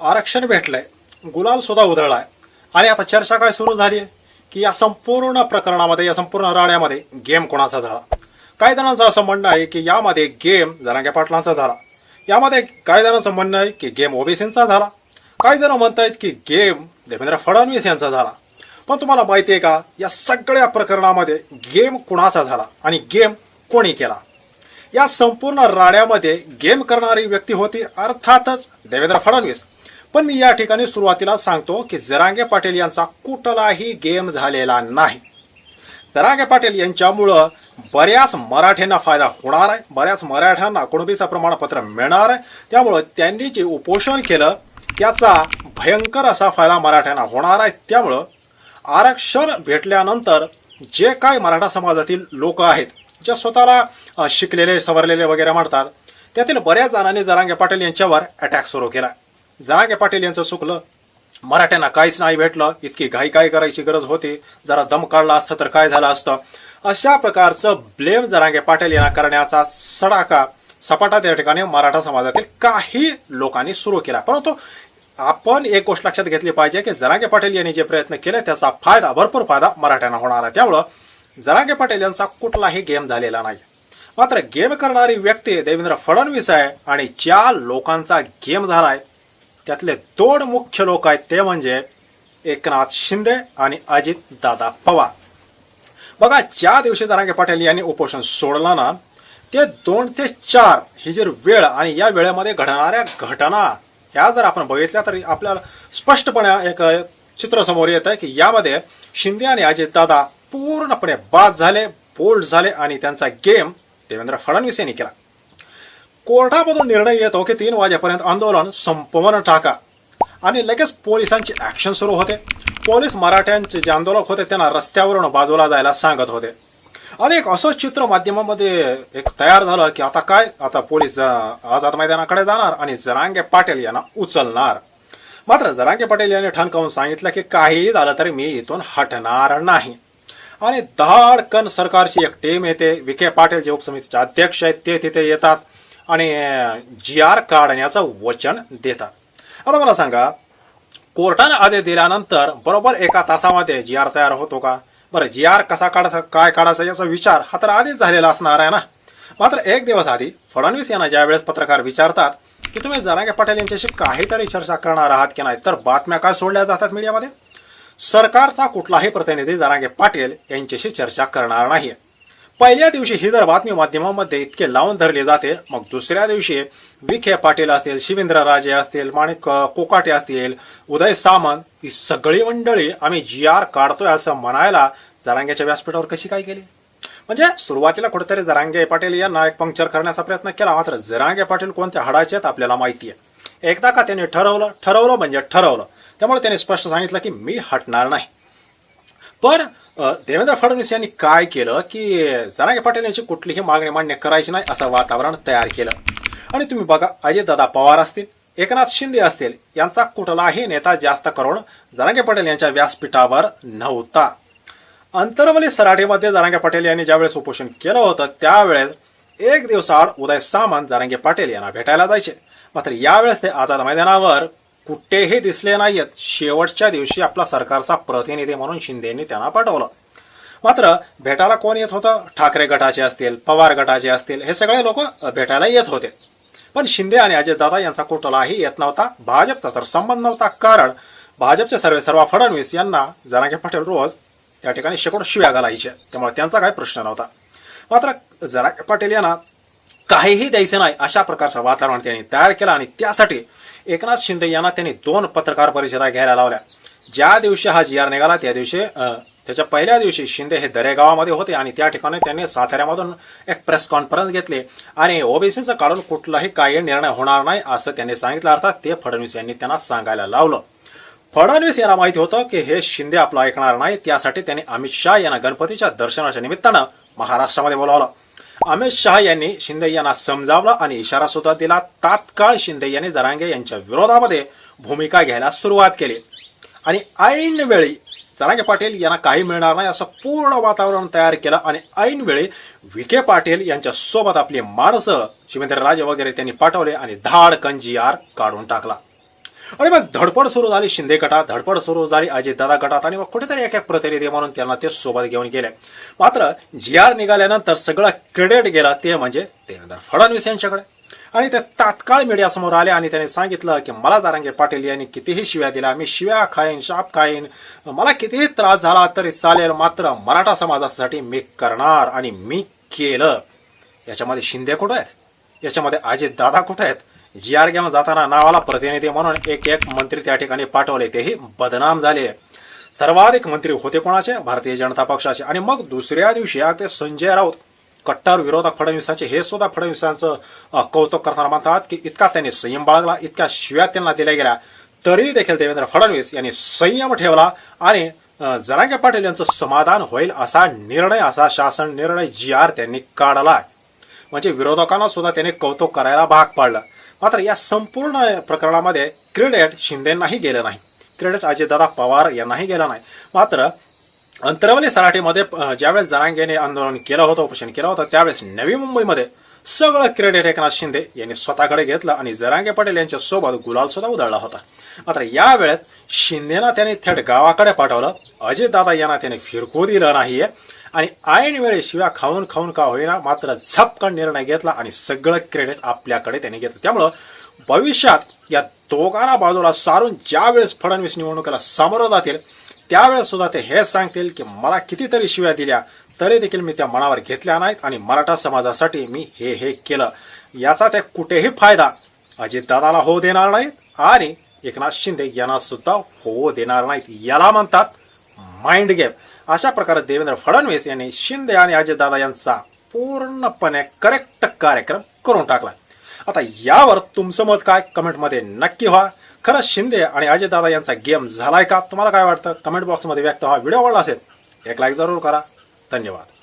आरक्षण भेटलंय गुलाल सुद्धा उधळलाय. आणि आता चर्चा काय सुरू झाली आहे की या संपूर्ण प्रकरणामध्ये या संपूर्ण राड्यामध्ये गेम कोणाचा झाला? काही जणांचं असं म्हणणं आहे की यामध्ये गेम जरांगे पाटलांचा झाला. यामध्ये काही जणांचं म्हणणं आहे की गेम ओबीसींचा झाला. काही जण म्हणत आहेत की गेम देवेंद्र फडणवीस यांचा झाला. पण तुम्हाला माहिती आहे का या सगळ्या प्रकरणामध्ये गेम कुणाचा झाला आणि गेम कोणी केला? या संपूर्ण राड्यामध्ये गेम करणारी व्यक्ती होती अर्थातच देवेंद्र फडणवीस. पण मी या ठिकाणी सुरुवातीला सांगतो की जरांगे पाटील यांचा कुठलाही गेम झालेला नाही. जरांगे पाटील यांच्यामुळं बऱ्याच मराठ्यांना फायदा होणार आहे बऱ्याच मराठ्यांना कुणबीचं प्रमाणपत्र मिळणार आहे. त्यामुळं त्यांनी जे उपोषण केलं त्याचा भयंकर असा फायदा मराठ्यांना होणार आहे. त्यामुळं आरक्षण भेटल्यानंतर जे काय मराठा समाजातील लोक आहेत जे स्वतःला शिकलेले सवरलेले वगैरे म्हणतात त्यातील बऱ्याच जणांनी जरांगे पाटील यांच्यावर अटॅक सुरू केला. जरागे पाटील यांचं चुकलं. मराठ्यांना काहीच नाही भेटलं. इतकी घाई काय करायची गरज होती? जरा दम काढला असतं तर काय झालं असतं? अशा प्रकारचं ब्लेम जरांगे पाटील यांना करण्याचा सडाका सपाटा त्या ठिकाणी मराठा समाजातील काही लोकांनी सुरू केला. परंतु आपण एक गोष्ट लक्षात घेतली पाहिजे की जरांगे पाटील यांनी जे प्रयत्न केले त्याचा फायदा भरपूर फायदा मराठ्यांना होणार आहे. त्यामुळं जरांगे पाटील यांचा कुठलाही गेम झालेला नाही. मात्र गेम करणारी व्यक्ती देवेंद्र फडणवीस आहे आणि ज्या लोकांचा गेम झालाय त्यातले दोन मुख्य लोक आहेत ते म्हणजे एकनाथ शिंदे आणि अजित दादा पवार. बघा ज्या दिवशी दारांगे पाटील यांनी उपोषण सोडला ना ते दोन ते चार ही जी वेळ आणि या वेळेमध्ये घडणाऱ्या घटना ह्या जर आपण बघितल्या तर आपल्याला स्पष्टपणे एक चित्र समोर येत आहे की यामध्ये शिंदे आणि अजितदादा पूर्णपणे बाद झाले बोल्ड झाले आणि त्यांचा गेम देवेंद्र फडणवीस यांनी केला. कोर्टामधून निर्णय येतो की तीन वाजेपर्यंत आंदोलन संपवून टाका. आणि लगेच पोलिसांची ऍक्शन सुरू होते. पोलीस मराठ्यांचे जे आंदोलक होते त्यांना रस्त्यावरून बाजूला जायला सांगत होते. आणि एक असं चित्र माध्यमामध्ये एक तयार झालं की आता काय? आता पोलीस आझाद मैदानाकडे जाणार आणि जरांगे पाटील यांना उचलणार. मात्र जरांगे पाटील यांनी ठणकावून सांगितलं की काहीही झालं तरी मी इथून हटणार नाही. आणि धाडकन सरकारची एक टीम येते. विखे पाटील जे उपसमितीचे अध्यक्ष आहेत ते तिथे येतात. आणि जी आर काढण्याचं वचन देतात. आता मला सांगा कोर्टानं आदेश दिल्यानंतर बरोबर एका तासामध्ये जी आर तयार होतो का? बरं जी आर कसा काढायचा काय काढायचा याचा विचार हा तर आधीच झालेला असणार आहे ना? मात्र एक दिवस आधी फडणवीस यांना ज्यावेळेस पत्रकार विचारतात की तुम्ही जरांगे पाटील यांच्याशी काहीतरी चर्चा करणार आहात की नाही तर बातम्या काय सोडल्या जातात मीडियामध्ये? सरकारचा कुठलाही प्रतिनिधी जरांगे पाटील यांच्याशी चर्चा करणार नाही पहिल्या दिवशी ही जर बातमी माध्यमामध्ये इतके लावून धरले जाते मग दुसऱ्या दिवशी विखे पाटील असतील शिवेंद्र राजे असतील माणिक कोकाटे असतील उदय सामंत ही सगळी मंडळी आम्ही जी आर काढतोय असं म्हणायला जरांग्याच्या व्यासपीठावर कशी काय केली म्हणजे सुरुवातीला कुठेतरी जरांगे पाटील यांना एक पंक्चर करण्याचा प्रयत्न केला मात्र जरांगे पाटील कोणत्या हडाचे आहेत आपल्याला माहिती आहे. एकदा का त्यांनी ठरवलं ठरवलं म्हणजे ठरवलं. त्यामुळे त्यांनी स्पष्ट सांगितलं की मी हटणार नाही. पण देवेंद्र फडणवीस यांनी काय केलं की जनागे पाटील यांची कुठलीही मागणी मान्य करायची नाही असं वातावरण तयार केलं. आणि तुम्ही बघा अजितदादा पवार असतील एकनाथ शिंदे असतील यांचा कुठलाही नेता जास्त करून जरांगे पाटील यांच्या व्यासपीठावर नव्हता. अंतरवली सराठीमध्ये जरांगे पाटील यांनी ज्यावेळेस उपोषण केलं होतं त्यावेळेस एक दिवसाआड उदय सामंत जरांगे पाटील यांना भेटायला जायचे. मात्र यावेळेस ते आझाद मैदानावर कुठेही दिसले नाहीयेत. शेवटच्या दिवशी आपला सरकारचा प्रतिनिधी म्हणून शिंदेंनी त्यांना पाठवलं. मात्र भेटायला कोण येत होतं? ठाकरे गटाचे असतील पवार गटाचे असतील हे सगळे लोक भेटायला येत होते. पण शिंदे आणि अजितदादा यांचा कुठलाही येत नव्हता भाजपचा तर संबंध नव्हता. कारण भाजपचे सर्वे सर्व फडणवीस यांना जनागे पाटील रोज त्या ठिकाणी शेकडो शिव्या घालायचे. त्यामुळे त्यांचा काही प्रश्न नव्हता. मात्र जनागे पाटील यांना काहीही द्यायचं नाही अशा प्रकारचं वातावरण त्यांनी तयार केलं आणि त्यासाठी एकनाथ शिंदे यांना त्यांनी दोन पत्रकार परिषदा घ्यायला लावल्या. ज्या दिवशी हा जी आर निघाला त्या दिवशी त्याच्या पहिल्या दिवशी शिंदे हे दरेगावामध्ये होते आणि त्या ठिकाणी त्यांनी साताऱ्यामधून एक प्रेस कॉन्फरन्स घेतली. आणि ओबीसीचं काढून कुठलाही काही निर्णय होणार नाही असं त्यांनी सांगितलं. अर्थात ते फडणवीस यांनी त्यांना सांगायला लावलं. फडणवीस यांना माहिती होतं की हे शिंदे आपलं ऐकणार नाही. त्यासाठी त्यांनी अमित शहा यांना गणपतीच्या दर्शनाच्या निमित्तानं महाराष्ट्रामध्ये बोलावलं. अमित शहा यांनी शिंदे यांना समजावलं आणि इशारा सुद्धा दिला. तात्काळ शिंदे यांनी जरांगे यांच्या विरोधामध्ये भूमिका घ्यायला सुरुवात केली. आणि ऐनवेळी जरांगे पाटील यांना काही मिळणार नाही असं पूर्ण वातावरण तयार केलं आणि ऐनवेळी विखे पाटील यांच्या सोबत आपली माणसं शिवेंद्र राजे वगैरे त्यांनी पाठवले आणि धाड कंजियार काढून टाकला. आणि मग धडपड सुरू झाली शिंदे गटात धडपड सुरू झाली अजितदादा गटात आणि मग कुठेतरी एक एक प्रतिनिधी म्हणून त्यांना ते सोबत घेऊन गेले. मात्र जी आर निघाल्यानंतर सगळं क्रेडिट गेला ते म्हणजे देवेंद्र फडणवीस यांच्याकडे. आणि ते तात्काळ मीडियासमोर आले आणि त्यांनी सांगितलं की मला दारांगे पाटील यांनी कितीही शिव्या दिल्या मी शिव्या खाईन शाप खाईन. मला कितीही त्रास झाला तरी चालेल मात्र मराठा समाजासाठी मी करणार आणि मी केलं. याच्यामध्ये शिंदे कुठं आहेत? याच्यामध्ये अजित दादा कुठे आहेत? जी आर घेऊन जाताना नावाला प्रतिनिधी म्हणून एक एक मंत्री त्या ठिकाणी पाठवले. तेही बदनाम झाले. सर्वाधिक मंत्री होते कोणाचे? भारतीय जनता पक्षाचे. आणि मग दुसऱ्या दिवशी अगदी संजय राऊत कट्टर विरोधक फडणवीसांचे हे सुद्धा फडणवीसांचं कौतुक करताना म्हणतात की इतका त्यांनी संयम बाळगला इतक्या शिव्या त्यांना दिल्या गेल्या. तरी देखील देवेंद्र फडणवीस यांनी संयम ठेवला आणि अ, जरांगे पाटील यांचं समाधान होईल असा निर्णय असा शासन निर्णय जी आर त्यांनी काढला म्हणजे विरोधकांना सुद्धा त्यांनी कौतुक करायला भाग पाडलं. मात्र या संपूर्ण प्रकरणामध्ये क्रेडिट शिंदेनाही गेलं नाही. क्रेडिट अजितदादा पवार यांनाही गेलं नाही. मात्र अंतरवली सराठीमध्ये ज्यावेळेस जरांगेने आंदोलन केलं होतं उपोषण केलं होतं त्यावेळेस नवी मुंबईमध्ये सगळं क्रेडिट एकनाथ शिंदे यांनी स्वतःकडे घेतलं आणि जरांगे पटेल यांच्यासोबत गुलाल सुद्धा उधळला होता. मात्र यावेळेस शिंदेना त्यांनी थेट गावाकडे पाठवलं. अजितदादा यांना त्याने फिरकू दिलं नाहीये. आणि ऐन वेळी शिव्या खाऊन खाऊन का होईना मात्र झपकन निर्णय घेतला आणि सगळं क्रेडिट आपल्याकडे त्याने घेतलं. त्यामुळं भविष्यात या दोघांना बाजूला सारून ज्यावेळेस फडणवीस निवडणुकीला सामोरं जातील त्यावेळेस सुद्धा ते हे सांगतील की मला कितीतरी शिव्या दिल्या तरी देखील मी त्या मनावर घेतल्या नाहीत आणि मराठा समाजासाठी मी हे हे केलं. याचा ते कुठेही फायदा अजितदादाला होऊ देणार नाहीत आणि एकनाथ शिंदे यांना सुद्धा होऊ देणार नाहीत. याला म्हणतात माइंड गेम अशा प्रकारे देवेंद्र फडणवीस यांनी शिंदे आणि अजितदादा यांचा पूर्णपणे करेक्ट कार्यक्रम करून टाकला. आता यावर तुमचं मत काय? कमेंटमध्ये नक्की व्हा. खरंच शिंदे आणि अजितदादा यांचा गेम झालाय का? तुम्हाला काय वाटतं? कमेंट बॉक्समध्ये व्यक्त व्हा. व्हिडिओ आवडला असेल एक लाईक जरूर करा. धन्यवाद.